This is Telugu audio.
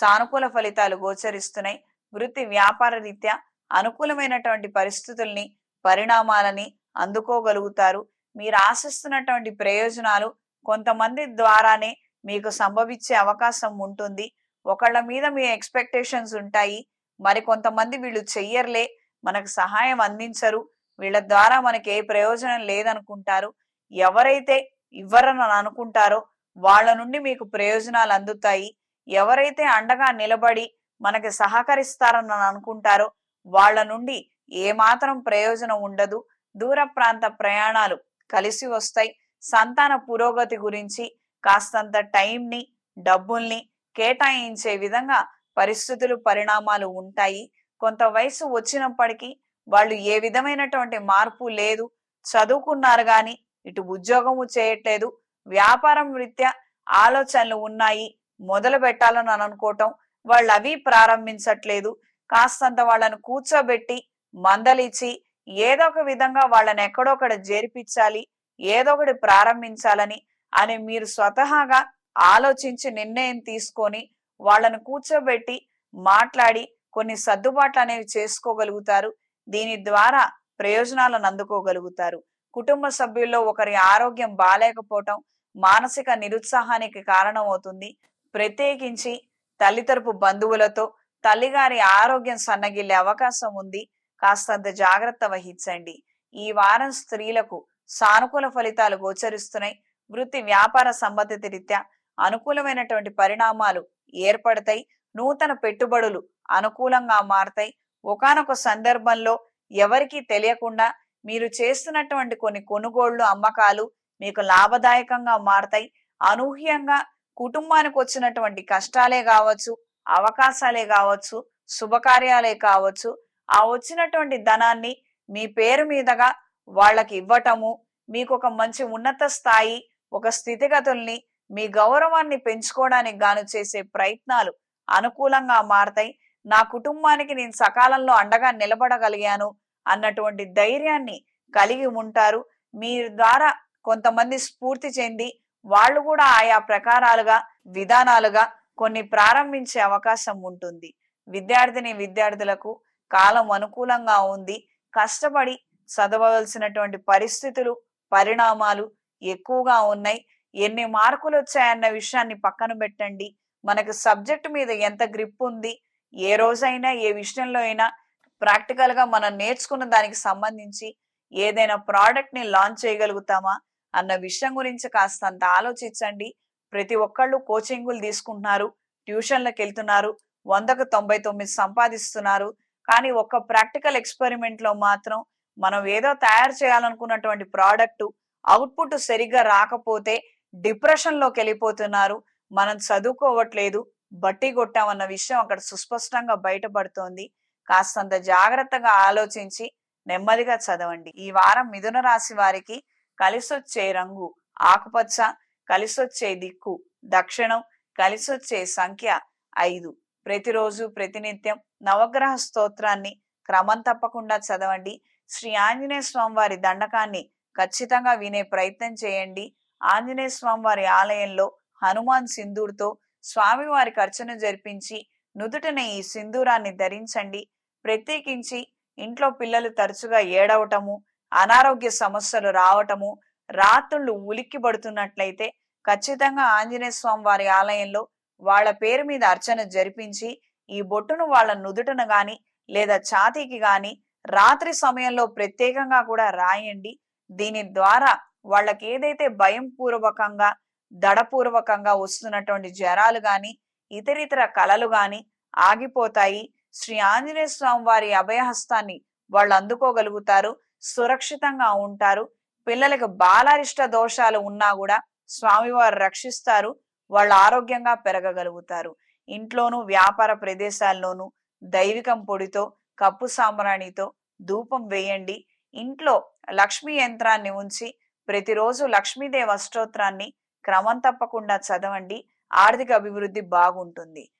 సానుకూల ఫలితాలు గోచరిస్తున్నాయి. వృత్తి వ్యాపార రీత్యా అనుకూలమైనటువంటి పరిస్థితుల్ని పరిణామాలని అందుకోగలుగుతారు. మీరు ఆశిస్తున్నటువంటి ప్రయోజనాలు కొంతమంది ద్వారానే మీకు సంభవించే అవకాశం ఉంటుంది. ఒకళ్ళ మీద మీ ఎక్స్పెక్టేషన్స్ ఉంటాయి. మరి కొంతమంది వీళ్ళు చెయ్యర్లే మనకు సహాయం అందించరు. వీళ్ళ ద్వారా మనకి ఏ ప్రయోజనం లేదనుకుంటారు. ఎవరైతే ఇవ్వరని అనుకుంటారో వాళ్ళ నుండి మీకు ప్రయోజనాలు అందుతాయి. ఎవరైతే అండగా నిలబడి మనకి సహకరిస్తారని అనుకుంటారో వాళ్ళ నుండి ఏమాత్రం ప్రయోజనం ఉండదు. దూర ప్రాంత ప్రయాణాలు కలిసి వస్తాయి. సంతాన పురోగతి గురించి కాస్తంత టైంని డబ్బుల్ని కేటాయించే విధంగా పరిస్థితులు పరిణామాలు ఉంటాయి. కొంత వయసు వచ్చినప్పటికీ వాళ్ళు ఏ విధమైనటువంటి మార్పు లేదు. చదువుకున్నారు కానీ ఇటు ఉద్యోగము చేయట్లేదు. వ్యాపారం రీత్యా ఆలోచనలు ఉన్నాయి. మొదలు పెట్టాలని అనుకోవటం వాళ్ళు అవి ప్రారంభించట్లేదు. కాస్తంత వాళ్ళను కూర్చోబెట్టి మందలిచ్చి ఏదో ఒక విధంగా వాళ్ళని ఎక్కడొక్కడ చేర్పించాలి ఏదో ఒకటి ప్రారంభించాలని అని మీరు స్వతహాగా ఆలోచించి నిర్ణయం తీసుకొని వాళ్ళను కూర్చోబెట్టి మాట్లాడి కొన్ని సర్దుబాట్లు అనేవి చేసుకోగలుగుతారు. దీని ద్వారా ప్రయోజనాలను అందుకోగలుగుతారు. కుటుంబ సభ్యుల్లో ఒకరి ఆరోగ్యం బాలేకపోవటం మానసిక నిరుత్సాహానికి కారణమవుతుంది. ప్రత్యేకించి తల్లి తరపు బంధువులతో తల్లిగారి ఆరోగ్యం సన్నగిల్లే అవకాశం ఉంది. కాస్తంత జాగ్రత్త వహించండి. ఈ వారం స్త్రీలకు సానుకూల ఫలితాలు గోచరిస్తున్నాయి. వృత్తి వ్యాపార సంబంధిత రీత్యా అనుకూలమైనటువంటి పరిణామాలు ఏర్పడతాయి. నూతన పెట్టుబడులు అనుకూలంగా మారతాయి. ఒకానొక సందర్భంలో ఎవరికి తెలియకుండా మీరు చేస్తున్నటువంటి కొన్ని కొనుగోళ్ళు అమ్మకాలు మీకు లాభదాయకంగా మారతాయి. అనూహ్యంగా కుటుంబానికి వచ్చినటువంటి కష్టాలే కావచ్చు అవకాశాలే కావచ్చు శుభకార్యాలే కావచ్చు ఆ వచ్చినటువంటి ధనాన్ని మీ పేరు మీదగా వాళ్ళకి ఇవ్వటము మీకు ఒక మంచి ఉన్నత స్థాయి ఒక స్థితిగతుల్ని మీ గౌరవాన్ని పెంచుకోవడానికి గాను చేసే ప్రయత్నాలు అనుకూలంగా మారతాయి. నా కుటుంబానికి నేను సకాలంలో అండగా నిలబడగలిగాను అన్నటువంటి ధైర్యాన్ని కలిగి ఉంటారు. మీ ద్వారా కొంతమంది స్ఫూర్తి చెంది వాళ్ళు కూడా ఆయా ప్రకారాలుగా విధానాలుగా కొన్ని ప్రారంభించే అవకాశం ఉంటుంది. విద్యార్థిని విద్యార్థులకు కాలం అనుకూలంగా ఉంది. కష్టపడి చదవవలసినటువంటి పరిస్థితులు పరిణామాలు ఎక్కువగా ఉన్నాయి. ఎన్ని మార్కులు వచ్చాయన్న విషయాన్ని పక్కన పెట్టండి. మనకు సబ్జెక్ట్ మీద ఎంత గ్రిప్ ఉంది? ఏ రోజైనా ఏ విషయంలో అయినా ప్రాక్టికల్గా మనం నేర్చుకున్న దానికి సంబంధించి ఏదైనా ప్రోడక్ట్ని లాంచ్ చేయగలుగుతామా? అన్న విషయం గురించి కాస్తంత ఆలోచించండి. ప్రతి ఒక్కళ్ళు కోచింగులు తీసుకుంటున్నారు ట్యూషన్లకు వెళ్తున్నారు వందకు తొంభై తొమ్మిది సంపాదిస్తున్నారు. కానీ ఒక్క ప్రాక్టికల్ ఎక్స్పెరిమెంట్లో మాత్రం మనం ఏదో తయారు చేయాలనుకున్నటువంటి ప్రోడక్ట్ అవుట్పుట్ సరిగ్గా రాకపోతే డిప్రెషన్లోకి వెళ్ళిపోతున్నారు మనం చదువుకోవట్లేదు బట్టి కొట్టామన్న విషయం అక్కడ సుస్పష్టంగా బయటపడుతోంది. కాస్తంత జాగ్రత్తగా ఆలోచించి నెమ్మదిగా చదవండి. ఈ వారం మిథున రాశి వారికి కలిసొచ్చే రంగు ఆకుపచ్చ కలిసొచ్చే దిక్కు దక్షిణం కలిసొచ్చే సంఖ్య ఐదు. ప్రతిరోజు ప్రతినిత్యం నవగ్రహ స్తోత్రాన్ని క్రమం తప్పకుండా చదవండి. శ్రీ ఆంజనేయ స్వామి వారి దండకాన్ని ఖచ్చితంగా వినే ప్రయత్నం చేయండి. ఆంజనేయ స్వామి వారి ఆలయంలో హనుమాన్ సింధూర్తో స్వామివారికి అర్చన జరిపించి నుదుటన ఈ సింధూరాన్ని ధరించండి. ప్రత్యేకించి ఇంట్లో పిల్లలు తరచుగా ఏడవటము అనారోగ్య సమస్యలు రావటము రాత్రుళ్ళు ఉలిక్కి పడుతున్నట్లయితే ఖచ్చితంగా ఆంజనేయ స్వామి వారి ఆలయంలో వాళ్ళ పేరు మీద అర్చన జరిపించి ఈ బొట్టును వాళ్ళ నుదుటను గాని లేదా ఛాతీకి గాని రాత్రి సమయంలో ప్రత్యేకంగా కూడా రాయండి. దీని ద్వారా వాళ్ళకి ఏదైతే భయం పూర్వకంగా దడపూర్వకంగా వస్తున్నటువంటి జ్వరాలు గాని ఇతరితర కళలు గాని ఆగిపోతాయి. శ్రీ ఆంజనేయ స్వామి వారి అభయహస్తాన్ని వాళ్ళు అందుకోగలుగుతారు. సురక్షితంగా ఉంటారు. పిల్లలకు బాలారిష్ట దోషాలు ఉన్నా కూడా స్వామివారు రక్షిస్తారు. వాళ్ళు ఆరోగ్యంగా పెరగగలుగుతారు. ఇంట్లోనూ వ్యాపార ప్రదేశాల్లోనూ దైవికం పొడితో కప్పు సాంబ్రాణితో ధూపం వేయండి. ఇంట్లో లక్ష్మీ యంత్రాన్ని ఉంచి ప్రతిరోజు లక్ష్మీదేవి అష్టోత్రాన్ని క్రమం తప్పకుండా చదవండి. ఆర్థిక అభివృద్ధి బాగుంటుంది.